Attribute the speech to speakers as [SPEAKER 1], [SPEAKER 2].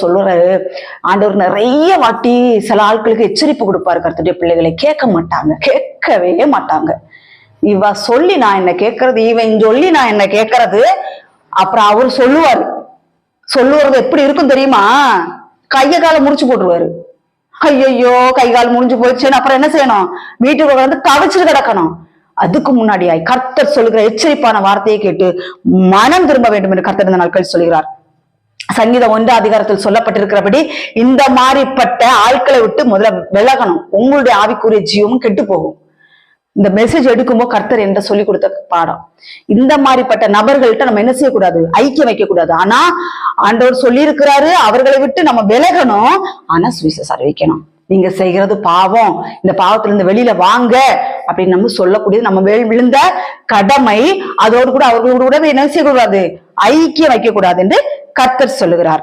[SPEAKER 1] சொல்லுறாரு. ஆண்டவர் நிறைய வாட்டி சில ஆட்களுக்கு எச்சரிப்பு கொடுப்பாரு கருத்துடைய பிள்ளைகளை. கேட்க மாட்டாங்க. கேட்கவே மாட்டாங்க. இவ சொல்லி நான் என்ன கேட்கறது? இவன் சொல்லி நான் என்ன கேட்கறது? அப்புறம் அவர் சொல்லுவாரு. சொல்லுவது எப்படி இருக்கும் தெரியுமா? கைய காலை முடிச்சு போட்டுருவாரு. ஐயையோ கை கால் முடிஞ்சு போயிடுச்சுன்னு அப்புறம் என்ன செய்யணும்? வீட்டுக்கு வந்து தவிச்சிட்டு கிடக்கணும். அதுக்கு முன்னாடியாய் கர்த்தர் சொல்லுகிற எச்சரிப்பான வார்த்தையை கேட்டு மனம் திரும்ப வேண்டும் என்று கர்த்தர் இந்த நாட்கள் சொல்கிறார் சங்கீதம் ஒன்று அதிகாரத்தில் சொல்லப்பட்டிருக்கிறபடி இந்த மாதிரிப்பட்ட ஆட்களை விட்டு முதல்ல விலகணும். உங்களுடைய ஆவிக்குரிய ஜீவமும் கெட்டு போகும். இந்த மெசேஜ் எடுக்கும்போது கர்த்தர் என்ற சொல்லி கொடுத்த பாடம். இந்த மாதிரிப்பட்ட நபர்கள்ட்ட நம்ம என்ன செய்யக்கூடாது? ஐக்கியம் வைக்க கூடாது ஆனா ஆண்டவர் சொல்லி இருக்கிறாரு அவர்களை விட்டு நம்ம விலகணும். ஆனா சுவிசஸ் அறிவிக்கணும். நீங்க செய்கிறது பாவம். இந்த பாவத்துல இருந்து வெளியில வாங்க. அப்படின்னு நம்ம சொல்லக்கூடியது நம்ம விழுந்த கடமை அதோடு கூட அவர்களோட கூட என்ன செய்யக்கூடாது? ஐக்கியம் வைக்கக்கூடாது என்று கர்த்தர் சொல்லுகிறார்.